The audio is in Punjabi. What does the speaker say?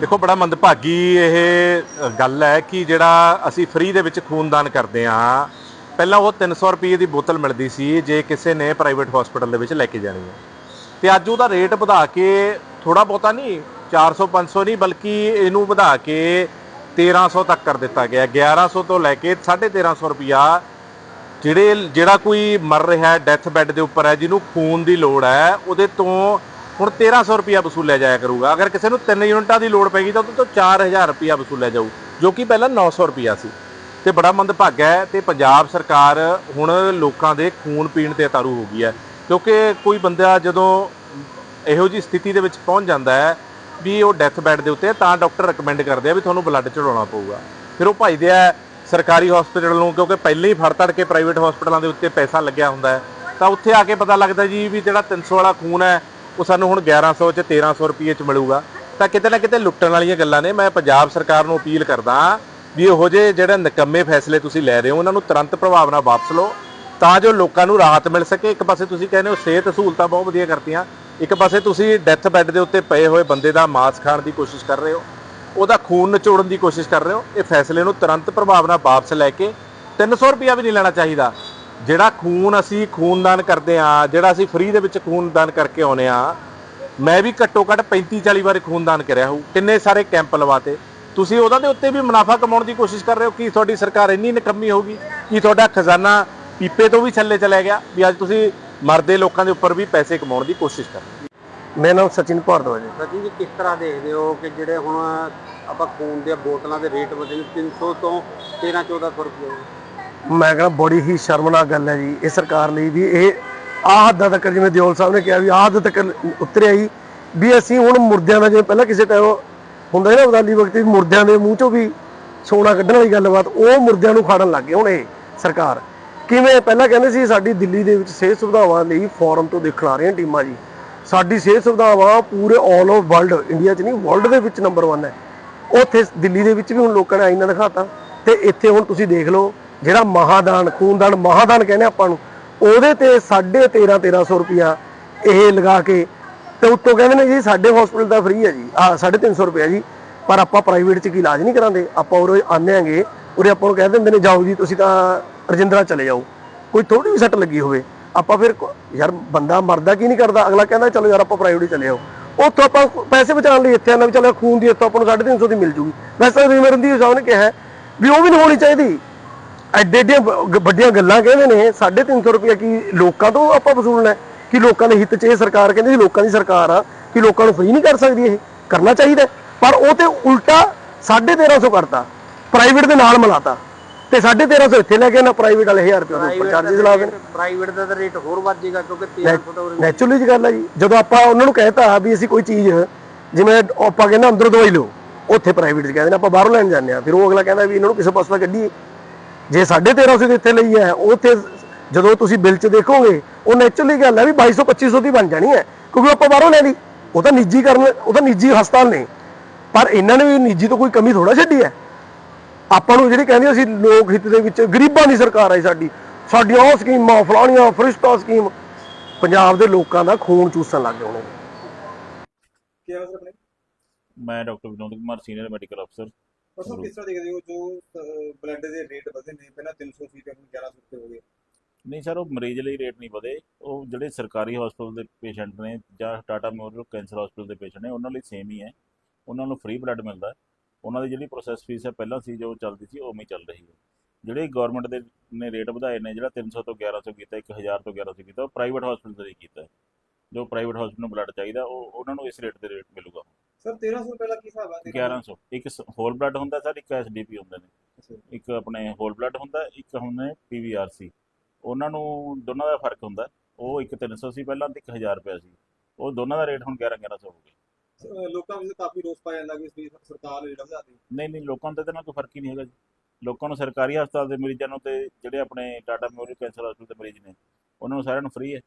ਦੇਖੋ, ਬੜਾ ਮੰਦਭਾਗੀ ਇਹ ਗੱਲ ਹੈ ਕਿ ਜਿਹੜਾ ਅਸੀਂ ਫ੍ਰੀ ਦੇ ਵਿੱਚ ਖੂਨਦਾਨ ਕਰਦੇ ਹਾਂ, ਪਹਿਲਾਂ ਉਹ 300 ਰੁਪਏ ਦੀ ਬੋਤਲ ਮਿਲਦੀ ਸੀ, ਜੇ ਕਿਸੇ ਨੇ ਪ੍ਰਾਈਵੇਟ ਹਸਪੀਟਲ ਦੇ ਵਿੱਚ ਲੈ ਕੇ ਜਾਣੀ ਹੈ। ਤੇ ਅੱਜ ਉਹਦਾ ਰੇਟ ਵਧਾ ਕੇ ਥੋੜਾ ਬਹੁਤਾ ਨਹੀਂ 400 500 ਨਹੀਂ, ਬਲਕਿ ਇਹਨੂੰ ਵਧਾ ਕੇ 1300 ਤੱਕ ਕਰ ਦਿੱਤਾ ਗਿਆ। 1100 ਤੋਂ ਲੈ ਕੇ 1350 ਰੁਪਿਆ ਜਿਹੜੇ, ਜਿਹੜਾ ਕੋਈ ਮਰ ਰਿਹਾ ਹੈ ਡੈਥ ਬੈੱਡ ਦੇ ਉੱਪਰ ਹੈ, ਜਿਹਨੂੰ ਖੂਨ ਦੀ ਲੋੜ ਹੈ, ਉਹਦੇ ਤੋਂ ਹੁਣ 1300 ਰੁਪਿਆ ਵਸੂਲਿਆ ਜਾਇਆ ਕਰੂਗਾ। ਅਗਰ ਕਿਸੇ ਨੂੰ 3 ਯੂਨਿਟਾਂ ਦੀ ਲੋੜ ਪੈਗੀ ਤਾਂ ਉਹਦੇ ਤੋਂ 4000 ਰੁਪਿਆ ਵਸੂਲਿਆ ਜਾਊ, ਜੋ ਕਿ ਪਹਿਲਾਂ 900 ਰੁਪਿਆ ਸੀ। ਤੇ ਬੜਾ ਮੰਦਭਾਗਾ ਹੈ ਤੇ ਪੰਜਾਬ ਸਰਕਾਰ ਹੁਣ ਲੋਕਾਂ ਦੇ ਖੂਨ ਪੀਣ ਤੇ ਤਾਰੂ ਹੋ ਗਈ ਹੈ। ਕਿਉਂਕਿ ਕੋਈ ਬੰਦਾ ਜਦੋਂ ਇਹੋ ਜੀ ਸਥਿਤੀ ਦੇ ਵਿੱਚ ਪਹੁੰਚ ਜਾਂਦਾ ਹੈ ਵੀ ਉਹ ਡੈਥ ਬੈੱਡ ਦੇ ਉੱਤੇ ਤਾਂ ਡਾਕਟਰ ਰეკਮੈਂਡ ਕਰਦੇ ਆ ਵੀ ਤੁਹਾਨੂੰ ਬਲੱਡ ਚੜਾਉਣਾ ਪਊਗਾ। ਫਿਰ ਉਹ ਭਜਦੇ ਆ ਸਰਕਾਰੀ ਹਸਪੀਟਲ ਨੂੰ, ਕਿਉਂਕਿ ਪਹਿਲਾਂ ਹੀ ਫੜ ਤੜ ਕੇ ਪ੍ਰਾਈਵੇਟ ਹਸਪੀਟਲਾਂ ਦੇ ਉੱਤੇ ਪੈਸਾ ਲੱਗਿਆ ਹੁੰਦਾ ਹੈ, ਤਾਂ ਉੱਥੇ ਆ ਕੇ ਪਤਾ ਲੱਗਦਾ ਜੀ ਵੀ ਜਿਹੜਾ 300 ਵਾਲਾ ਖੂਨ ਹੈ, ਉਹ ਸਾਨੂੰ ਹੁਣ 1100 ਚ 1300 ਰੁਪਏ ਚ ਮਿਲੂਗਾ। ਤਾਂ ਕਿਤੇ ਨਾ ਕਿਤੇ ਲੁੱਟਣ ਵਾਲੀਆਂ ਗੱਲਾਂ ਨੇ, ਮੈਂ ਪੰਜਾਬ ਸਰਕਾਰ ਨੂੰ ਅਪੀਲ ਕਰਦਾ ਵੀ ਇਹੋ ਜਿਹੇ ਜਿਹੜੇ ਨਿਕੰਮੇ ਫੈਸਲੇ ਤੁਸੀਂ ਲੈ ਰਹੇ ਹੋ, ਉਹਨਾਂ ਨੂੰ ਤੁਰੰਤ ਪ੍ਰਭਾਵ ਨਾਲ ਵਾਪਸ ਲਓ, ਤਾਂ ਜੋ ਲੋਕਾਂ ਨੂੰ ਰਾਹਤ ਮਿਲ ਸਕੇ। ਇੱਕ ਪਾਸੇ ਤੁਸੀਂ ਕਹਿੰਦੇ ਹੋ ਸਿਹਤ ਸਹੂਲਤਾਂ ਬਹੁਤ ਵਧੀਆ ਕਰਤੀਆਂ ਇੱਕ ਪਾਸੇ ਤੁਸੀਂ ਡੈਥ ਬੈੱਡ ਦੇ ਉੱਤੇ ਪਏ ਹੋਏ ਬੰਦੇ ਦਾ ਮਾਸ ਖਾਣ ਦੀ ਕੋਸ਼ਿਸ਼ ਕਰ ਰਹੇ ਹੋ, ਉਹਦਾ ਖੂਨ ਨਿਚੋੜਨ ਦੀ ਕੋਸ਼ਿਸ਼ ਕਰ ਰਹੇ ਹੋ, ਇਹ ਫੈਸਲੇ ਨੂੰ ਤੁਰੰਤ ਪ੍ਰਭਾਵ ਨਾਲ ਵਾਪਸ ਲੈ ਕੇ 300 ਰੁਪਿਆ ਵੀ ਨਹੀਂ ਲੈਣਾ ਚਾਹੀਦਾ। ਜਿਹੜਾ ਖੂਨ ਅਸੀਂ ਖੂਨਦਾਨ ਕਰਦੇ ਆ ਜਿਹੜਾ ਅਸੀਂ ਫ੍ਰੀ ਦੇ ਵਿੱਚ ਖੂਨਦਾਨ ਕਰਕੇ ਆਉਨੇ ਆ ਮੈਂ ਵੀ ਘੱਟੋ ਘੱਟ 35 40 ਵਾਰ ਖੂਨਦਾਨ ਕਰਿਆ ਹੋਊ, ਕਿੰਨੇ ਸਾਰੇ ਕੈਂਪ ਲਵਾਤੇ ਤੁਸੀਂ ਉਹਨਾਂ ਦੇ ਉੱਤੇ ਵੀ ਮੁਨਾਫਾ ਕਮਾਉਣ ਦੀ ਕੋਸ਼ਿਸ਼ ਕਰ ਰਹੇ ਹੋ, ਕੀ ਤੁਹਾਡੀ ਸਰਕਾਰ ਇੰਨੀ ਨਿਕੰਮੀ ਹੋਊਗੀ? ਕੀ ਤੁਹਾਡਾ ਖਜ਼ਾਨਾ ਪੀਪੇ ਤੋਂ ਵੀ ਛੱਲੇ ਚਲੇ ਗਿਆ? ਵੀ ਅੱਜ ਤੁਸੀਂ ਮਰਦੇ ਲੋਕਾਂ ਦੇ ਉੱਪਰ ਵੀ ਪੈਸੇ ਕਮਾਉਣ ਦੀ ਕੋਸ਼ਿਸ਼ ਕਰ ਰਹੇ ਹੋ ਮੇਰਾ ਨਾਮ ਸਚਿਨ ਭਾਰਦਵਾਜ ਹੈ ਸਚਿਨ ਜੀ ਕਿਸ ਤਰ੍ਹਾਂ ਦੇਖਦੇ ਹੋ ਕਿ ਜਿਹੜੇ ਹੁਣ ਆਪਾਂ ਖੂਨ ਦੀਆਂ ਬੋਤਲਾਂ ਦੇ ਰੇਟ ਵਧੇ ਨੇ 300 ਤੋਂ 13 1400 ਰੁਪਏ ਮੈਂ ਕਹਿੰਦਾ ਬੜੀ ਹੀ ਸ਼ਰਮਨਾਕ ਗੱਲ ਹੈ ਜੀ ਇਹ ਸਰਕਾਰ ਲਈ ਵੀ ਇਹ ਆਹ ਹੱਦਾਂ ਤੱਕ ਜਿਵੇਂ ਦਿਓਲ ਸਾਹਿਬ ਨੇ ਕਿਹਾ ਵੀ ਆਹ ਹੱਦ ਤੱਕ ਉਤਰਿਆ ਹੀ ਵੀ ਅਸੀਂ ਹੁਣ ਮੁਰਦਿਆਂ ਦਾ ਜਿਵੇਂ ਪਹਿਲਾਂ ਕਿਸੇ ਟਾਈਮ ਹੁੰਦਾ ਨਾ ਅਬਦਾਲੀ ਵਕਤ ਵੀ ਮੁਰਦਿਆਂ ਦੇ ਮੂੰਹ ਚੋਂ ਵੀ ਸੋਨਾ ਕੱਢਣ ਵਾਲੀ ਗੱਲਬਾਤ ਉਹ ਮੁਰਦਿਆਂ ਨੂੰ ਖਾੜਨ ਲੱਗ ਗਏ ਹੁਣ ਇਹ ਸਰਕਾਰ। ਕਿਵੇਂ? ਪਹਿਲਾਂ ਕਹਿੰਦੇ ਸੀ ਸਾਡੀ ਦਿੱਲੀ ਦੇ ਵਿੱਚ ਸਿਹਤ ਸੁਵਿਧਾਵਾਂ ਲਈ ਫੋਰਮ ਤੋਂ ਦੇਖਣ ਆ ਰਹੀਆਂ ਟੀਮਾਂ ਜੀ। ਸਾਡੀ ਸਿਹਤ ਸੁਵਿਧਾਵਾਂ ਪੂਰੇ ਆਲ ਓਵਰ ਵਰਲਡ ਇੰਡੀਆ 'ਚ ਨਹੀਂ ਵਰਲਡ ਦੇ ਵਿੱਚ ਨੰਬਰ 1 ਹੈ। ਉੱਥੇ ਦਿੱਲੀ ਦੇ ਵਿੱਚ ਵੀ ਹੁਣ ਲੋਕਾਂ ਨੇ ਆਈਨਾ ਦਿਖਾਤਾ। ਤੇ ਇੱਥੇ ਹੁਣ ਤੁਸੀਂ ਦੇਖ ਲਓ, ਜਿਹੜਾ ਮਹਾਦਾਨ, ਖੂਨਦਾਨ, ਮਹਾਦਾਨ ਕਹਿੰਦੇ ਆਪਾਂ ਨੂੰ, ਉਹਦੇ ਤੇ 13.5 1300 ਰੁਪਿਆ ਇਹ ਲਗਾ ਕੇ, ਤੇ ਉੱਤੋਂ ਕਹਿੰਦੇ ਨੇ ਜੀ ਸਾਡੇ ਹਸਪੀਟਲ ਦਾ ਫ੍ਰੀ ਹੈ ਜੀ। ਆ 350 ਰੁਪਿਆ ਜੀ। ਪਰ ਆਪਾਂ ਪ੍ਰਾਈਵੇਟ 'ਚ ਕੀ ਇਲਾਜ ਨਹੀਂ ਕਰਾਂਦੇ? ਆਪਾਂ ਉਰੇ ਆਨੇ ਆਂਗੇ ਉਰੇ ਆਪਾਂ ਨੂੰ ਕਹਿ ਦਿੰਦੇ ਨੇ, ਜਾਓ ਜੀ, ਤੁਸੀਂ ਤਾਂ ਰਜਿੰਦਰਾ ਚਲੇ ਜਾਓ। ਕੋਈ ਥੋੜੀ ਵੀ ਸੱਟ ਲੱਗੀ ਹੋਵੇ। ਆਪਾਂ ਫਿਰ ਯਾਰ ਬੰਦਾ ਮਰਦਾ ਕੀ ਨਹੀਂ ਕਰਦਾ? ਅਗਲਾ ਕਹਿੰਦਾ, ਚਲੋ ਯਾਰ ਆਪਾਂ ਪ੍ਰਾਈਵੇਟ ਚਲੇ ਜਾਓ ਉੱਥੋਂ ਆਪਾਂ ਪੈਸੇ ਬਚਾਉਣ ਲਈ ਇੱਥੇ ਆਣਾ ਵੀ ਚਲੋ ਖੂਨ ਦੀ ਇੱਥੋਂ ਆਪਾਂ ਨੂੰ 350 ਦੀ ਮਿਲ ਜੂਗੀ। ਵੈਸੇ ਰਿਮਰੰਦੀ ਸਾਹਿਬ ਨੇ ਕਿਹਾ ਵੀ ਉਹ ਵੀ ਨਹੀਂ ਹੋਣੀ ਚਾਹੀਦੀ। ਐਡੇ ਐਡੀਆਂ ਵੱਡੀਆਂ ਗੱਲਾਂ ਕਹਿੰਦੇ ਨੇ 350 ਰੁਪਏ ਕੀ ਲੋਕਾਂ ਤੋਂ ਆਪਾਂ ਵਸੂਲਣਾ ਕਿ ਲੋਕਾਂ ਦੇ ਹਿੱਤ 'ਚ ਇਹ ਸਰਕਾਰ ਕਹਿੰਦੀ ਲੋਕਾਂ ਦੀ ਸਰਕਾਰ ਆ ਕਿ ਲੋਕਾਂ ਨੂੰ ਫ੍ਰੀ ਨਹੀਂ ਕਰ ਸਕਦੀ ਇਹ। ਕਰਨਾ ਚਾਹੀਦਾ ਪਰ ਉਹ ਤੇ ਉਲਟਾ 1350 ਕਰਤਾ। ਪ੍ਰਾਈਵੇਟ ਦੇ ਨਾਲ ਮਿਲਾਤਾ। ਤੇ 1350 ਇੱਥੇ ਲੈ ਕੇ ਨਾ ਪ੍ਰਾਈਵੇਟ ਵਾਲੇ 1000 ਰੁਪਏ ਦੇ ਉੱਪਰ ਚਾਰजेस ਲਾ ਦੇਣ ਪ੍ਰਾਈਵੇਟ ਦਾ ਤਾਂ ਰੇਟ ਹੋਰ ਵੱਧ ਜਾਏਗਾ ਕਿਉਂਕਿ 1300 ਦਾ ਨੈਚੁਰਲੀ ਜੀ ਗੱਲ ਹੈ ਜੀ। ਜਦੋਂ ਆਪਾਂ ਉਹਨਾਂ ਨੂੰ ਕਹਿਤਾ ਵੀ ਅਸੀਂ ਕੋਈ ਚੀਜ਼ ਜਿਵੇਂ ਆਪਾਂ ਕਹਿੰਦੇ ਅੰਦਰੋਂ ਦਵਾਈ ਲਓ ਉੱਥੇ ਪ੍ਰਾਈਵੇਟ 'ਚ ਕਹਿੰਦੇ ਨੇ ਆਪਾਂ ਬਾਹਰੋਂ ਲੈਣ ਜਾਂਦੇ ਆ ਫਿਰ ਉਹ ਅਗਲਾ ਕਹਿੰਦਾ ਵੀ ਇਹਨਾਂ ਨੂੰ ਕਿਸੇ ਪਾਸੇ ਕੱਢੀਏ। ਜੇ 1350 ਦੇ ਇੱਥੇ ਲਈ ਹੈ ਉੱਥੇ ਜਦੋਂ ਤੁਸੀਂ ਬਿੱਲ 'ਚ ਦੇਖੋਗੇ ਉਹ ਨੈਚੁਰਲੀ ਗੱਲ ਹੈ ਵੀ 2200 2500 ਦੀ ਬਣ ਜਾਣੀ ਹੈ। ਕਿਉਂਕਿ ਆਪਾਂ ਬਾਹਰੋਂ ਲੈ ਲਈ। ਉਹ ਤਾਂ ਨਿੱਜੀ ਕਰਨ ਉਹ ਤਾਂ ਨਿੱਜੀ ਹਸਪਤਾਲ ਨੇ। ਪਰ ਇਹਨਾਂ ਨੇ ਵੀ ਨਿੱਜੀ ਤੋਂ ਕੋਈ ਕਮੀ ਥੋੜਾ ਛੱਡੀ ਹੈ। ਆਪਾਂ ਨੂੰ ਜਿਹੜੀ ਕਹਿੰਦੇ ਅਸੀਂ ਲੋਕ ਹਿੱਤ ਦੇ ਵਿੱਚ ਗਰੀਬਾਂ ਦੀ ਸਰਕਾਰ ਹੈ ਸਾਡੀ ਸਾਡੀਆਂ ਉਹ ਸਕੀਮਾਂ ਫਲਾਣੀਆਂ ਫਰਿਸ਼ਤਾ ਸਕੀਮ ਪੰਜਾਬ ਦੇ ਲੋਕਾਂ ਦਾ ਖੂਨ ਚੂਸਣ ਲੱਗ ਗਏ ਹੁਣ ਕੀ ਹਾਲ ਸਰ ਆਪਣੇ? ਮੈਂ doctor Vinod Kumar senior medical ਅਫਸਰ। ਪਰਸੋਂ ਕਿਸ ਤਰ੍ਹਾਂ ਦੇਖਦੇ ਹੋ ਜੋ ਬਲੱਡ ਦੇ ਰੇਟ ਵਧੇ ਨੇ ਪਹਿਲਾਂ 300 ਸੀ ਤੇ ਹੁਣ 1100 ਰੁਪਏ ਹੋ ਗਏ। ਨਹੀਂ ਸਰ ਉਹ ਮਰੀਜ਼ ਲਈ ਰੇਟ ਨਹੀਂ ਵਧੇ। ਉਹ ਜਿਹੜੇ ਸਰਕਾਰੀ ਹਸਪਤਾਲ ਦੇ ਪੇਸ਼ੈਂਟ ਨੇ ਜਾਂ ਟਾਟਾ ਮੈਮੋਰੀਅਲ ਕੈਂਸਰ ਹਸਪਤਾਲ ਦੇ ਪੇਸ਼ੈਂਟ ਨੇ ਉਹਨਾਂ ਲਈ ਸੇਮ ਹੀ ਹੈ। ਉਹਨਾਂ ਨੂੰ ਫ੍ਰੀ ਬਲੱਡ ਮਿਲਦਾ ਹੈ। ਉਹਨਾਂ ਦੀ ਜਿਹੜੀ ਪ੍ਰੋਸੈਸ ਫੀਸ ਹੈ ਪਹਿਲਾਂ ਸੀ ਜੋ ਚੱਲਦੀ ਸੀ ਉਵੇਂ ਹੀ ਚੱਲ ਰਹੀ ਹੈ। ਜਿਹੜੇ ਗਵਰਨਮੈਂਟ ਦੇ ਨੇ ਰੇਟ ਵਧਾਏ ਨੇ ਜਿਹੜਾ 300 ਤੋਂ 1100 ਕੀਤਾ 1000 ਤੋਂ 1100 ਕੀਤਾ ਉਹ ਪ੍ਰਾਈਵੇਟ ਹਸਪਤਾਲ ਦੇ ਕੀਤਾ। ਜੋ ਪ੍ਰਾਈਵੇਟ ਹਸਪਤਾਲ ਨੂੰ ਬਲੱਡ ਚਾਹੀਦਾ ਉਹ ਉਹਨਾਂ ਨੂੰ ਇਸ ਰੇਟ ਤੇ ਰੇਟ ਮਿਲੂਗਾ। ਸਰ 1300 ਰੁਪਏ ਦਾ ਕੀ ਹਿਸਾਬ ਹੈ 1100 ਇੱਕ ਹੋਲ ਬਲੱਡ ਹੁੰਦਾ ਸਰ ਇੱਕ ਐਸਡੀਪੀ ਹੁੰਦੇ ਨੇ। ਇੱਕ ਆਪਣੇ ਹੋਲ ਬਲੱਡ ਹੁੰਦਾ ਇੱਕ ਹੁੰਦੇ ਪੀਵੀਆਰਸੀ ਉਹਨਾਂ ਨੂੰ ਦੋਨਾਂ ਦਾ ਫ਼ਰਕ ਹੁੰਦਾ। ਉਹ ਇੱਕ 300 ਸੀ ਪਹਿਲਾਂ ਤੇ 1000 ਰੁਪਏ ਸੀ। ਉਹ ਦੋਨਾਂ ਦਾ ਰੇਟ ਹੁਣ 11 1100 ਹੋ ਗਿਆ। ਲੋਕਾਂ ਵਿੱਚ ਕਾਫੀ ਰੋਸ ਪਾਇਆ ਜਾਂਦਾ ਕਿ ਇਸ ਸਰਕਾਰ ਰੇਟ ਵਧਾਤੀ ਨਹੀਂ ਨਹੀਂ, ਲੋਕਾਂ ਨੂੰ ਤਾਂ ਨਾਲ ਕੋਈ ਫ਼ਰਕ ਹੀ ਨਹੀਂ ਹੈਗਾ ਜੀ। ਲੋਕਾਂ ਨੂੰ ਸਰਕਾਰੀ ਹਸਪਤਾਲ ਦੇ ਮਰੀਜ਼ਾਂ ਨੂੰ ਤੇ ਜਿਹੜੇ ਆਪਣੇ ਟਾਟਾ ਮੈਮੋਰੀਅਲ ਕੈਂਸਰ ਹਸਪਤਾਲ ਦੇ ਮਰੀਜ਼ ਨੇ, ਉਹਨਾਂ ਨੂੰ ਸਾਰਿਆਂ ਨੂੰ ਫ੍ਰੀ ਹੈ।